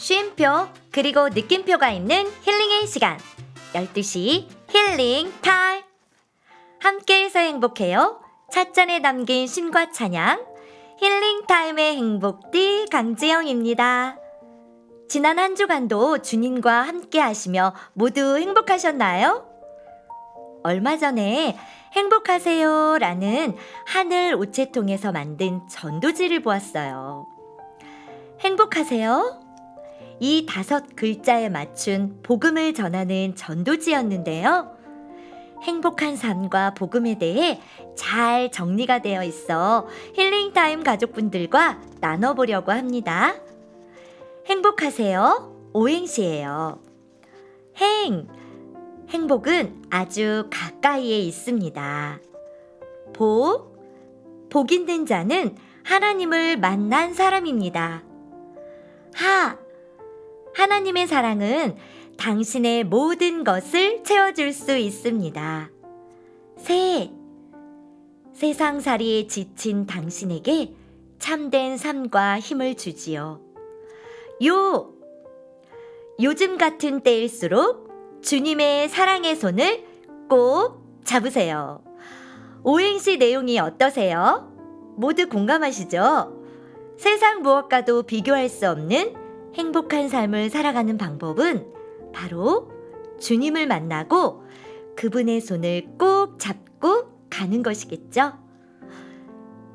쉼표 그리고 느낌표가 있는 힐링의 시간 12시 힐링 타임 함께해서 행복해요 찻잔에 담긴 신과 찬양 힐링 타임의 행복띠 강지영입니다 지난 한 주간도 주님과 함께 하시며 모두 행복하셨나요? 얼마 전에 행복하세요 라는 하늘 우체통에서 만든 전도지를 보았어요. 행복하세요? 이 다섯 글자에 맞춘 복음을 전하는 전도지였는데요. 행복한 삶과 복음에 대해 잘 정리가 되어 있어 힐링타임 가족분들과 나눠보려고 합니다. 행복하세요? 오행시예요. 행, 행복은 아주 가까이에 있습니다. 복, 복 있는 자는 하나님을 만난 사람입니다. 하, 하나님의 사랑은 당신의 모든 것을 채워줄 수 있습니다. 세, 세상살이에 지친 당신에게 참된 삶과 힘을 주지요. 요, 요즘 같은 때일수록 주님의 사랑의 손을 꼭 잡으세요. 오행시 내용이 어떠세요? 모두 공감하시죠? 세상 무엇과도 비교할 수 없는 행복한 삶을 살아가는 방법은 바로 주님을 만나고 그분의 손을 꼭 잡고 가는 것이겠죠?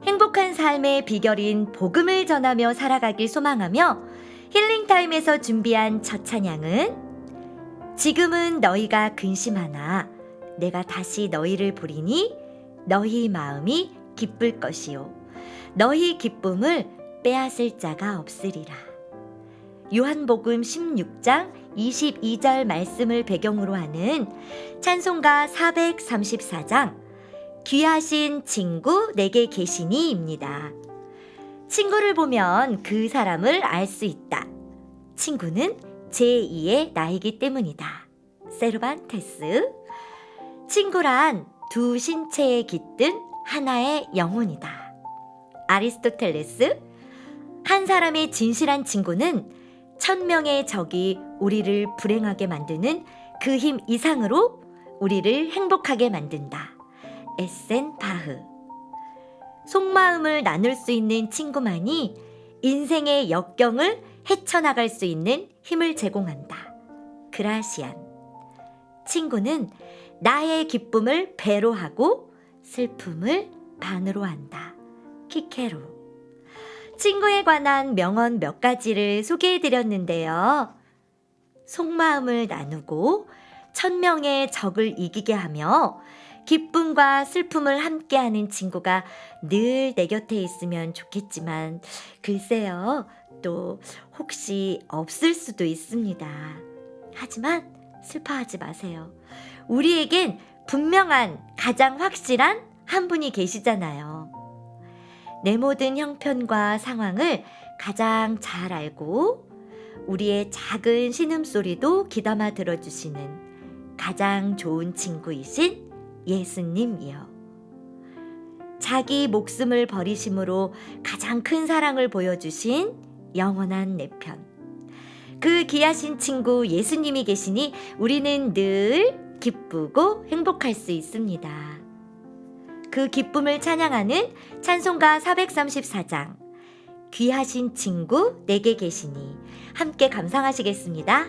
행복한 삶의 비결인 복음을 전하며 살아가길 소망하며 힐링타임에서 준비한 첫 찬양은 지금은 너희가 근심하나 내가 다시 너희를 부리니 너희 마음이 기쁠 것이요 너희 기쁨을 빼앗을 자가 없으리라. 요한복음 16장 22절 말씀을 배경으로 하는 찬송가 434장 귀하신 친구 내게 계시니입니다. 친구를 보면 그 사람을 알 수 있다. 친구는 제2의 나이기 때문이다. 세르반테스. 친구란 두 신체에 깃든 하나의 영혼이다. 아리스토텔레스. 한 사람의 진실한 친구는 천명의 적이 우리를 불행하게 만드는 그 힘 이상으로 우리를 행복하게 만든다. 에센 바흐. 속마음을 나눌 수 있는 친구만이 인생의 역경을 헤쳐나갈 수 있는 힘을 제공한다. 그라시안. 친구는 나의 기쁨을 배로 하고 슬픔을 반으로 한다. 키케로. 친구에 관한 명언 몇 가지를 소개해 드렸는데요. 속마음을 나누고 천명의 적을 이기게 하며 기쁨과 슬픔을 함께하는 친구가 늘 내 곁에 있으면 좋겠지만 글쎄요 또 혹시 없을 수도 있습니다. 하지만 슬퍼하지 마세요. 우리에겐 분명한 가장 확실한 한 분이 계시잖아요. 내 모든 형편과 상황을 가장 잘 알고 우리의 작은 신음소리도 귀담아 들어주시는 가장 좋은 친구이신 예수님이요. 자기 목숨을 버리심으로 가장 큰 사랑을 보여주신 영원한 내 편. 그 귀하신 친구 예수님이 계시니 우리는 늘 기쁘고 행복할 수 있습니다. 그 기쁨을 찬양하는 찬송가 434장. 귀하신 친구 내게 계시니 함께 감상하시겠습니다.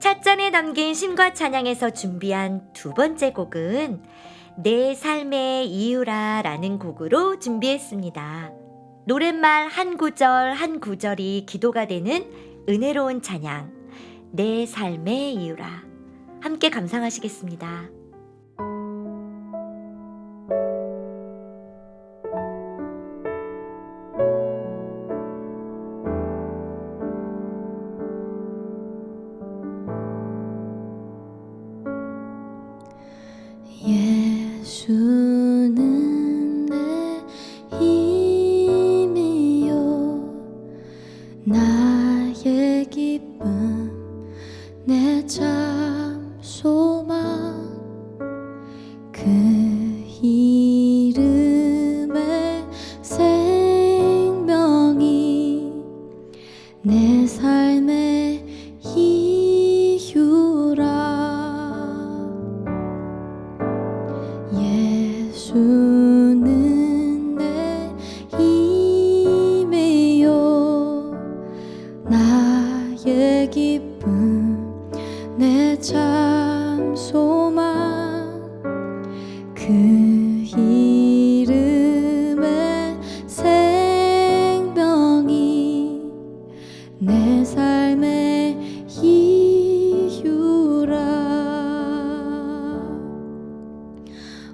찻잔에 담긴 심과 찬양에서 준비한 두 번째 곡은 내 삶의 이유라 라는 곡으로 준비했습니다. 노랫말 한 구절 한 구절이 기도가 되는 은혜로운 찬양, 내 삶의 이유라. 함께 감상하시겠습니다.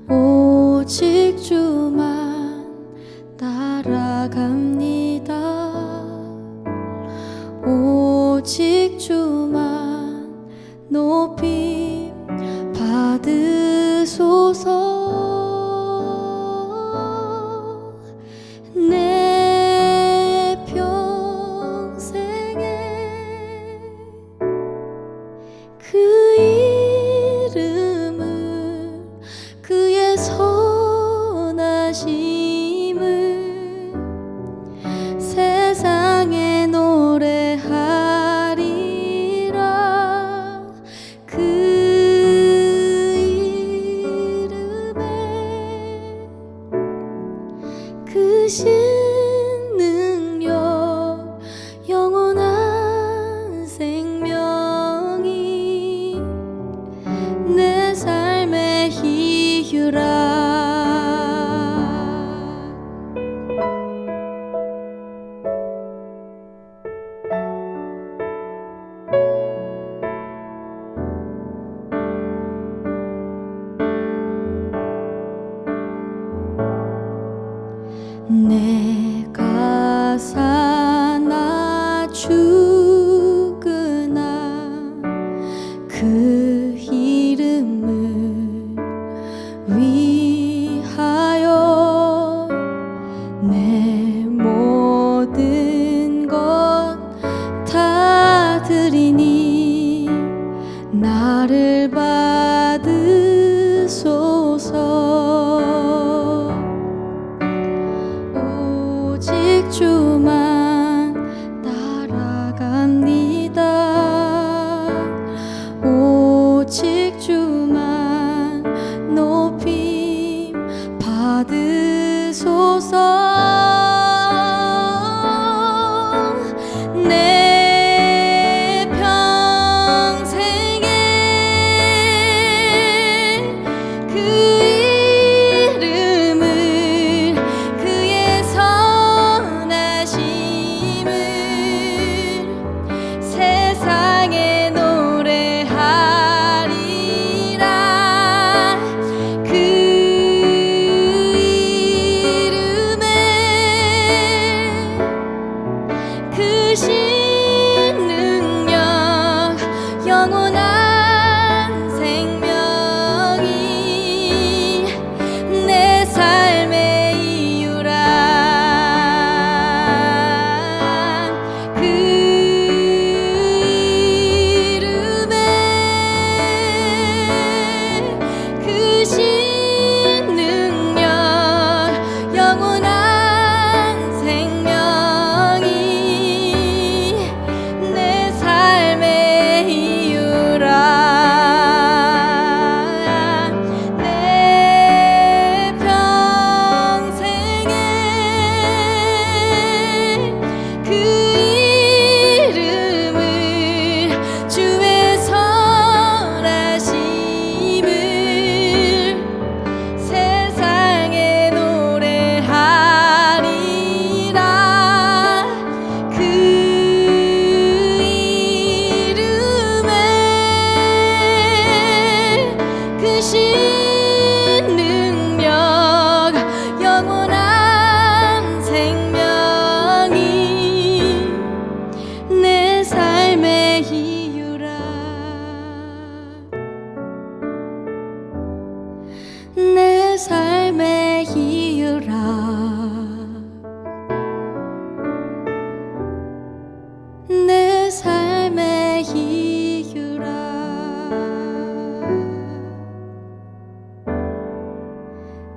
오직 주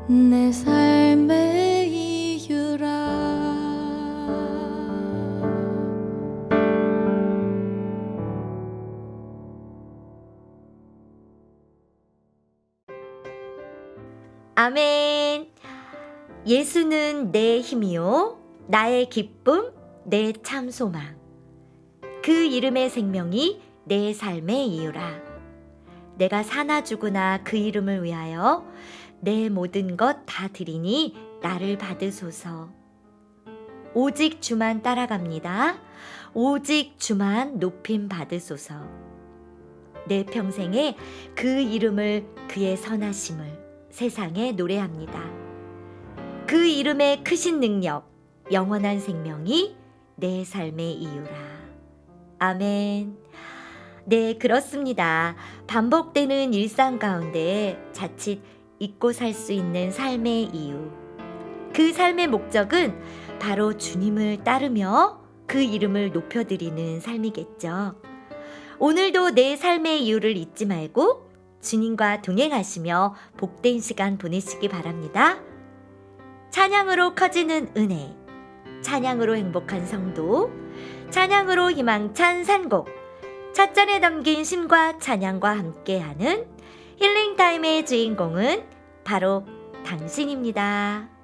내 삶의 이유라 아멘. 예수는 내 힘이요. 나의 기쁨, 내 참 소망. 그 이름의 생명이 내 삶의 이유라. 내가 사나 죽으나 그 이름을 위하여 내 모든 것 다 드리니 나를 받으소서. 오직 주만 따라갑니다. 오직 주만 높임 받으소서. 내 평생에 그 이름을 그의 선하심을 세상에 노래합니다. 그 이름의 크신 능력, 영원한 생명이 내 삶의 이유라. 아멘. 네, 그렇습니다. 반복되는 일상 가운데 자칫 잊고 살 수 있는 삶의 이유. 그 삶의 목적은 바로 주님을 따르며 그 이름을 높여드리는 삶이겠죠. 오늘도 내 삶의 이유를 잊지 말고 주님과 동행하시며 복된 시간 보내시기 바랍니다. 찬양으로 커지는 은혜, 찬양으로 행복한 성도, 찬양으로 희망찬 산곡, 찻잔에 담긴 심과 찬양과 함께하는 힐링타임의 주인공은 바로 당신입니다.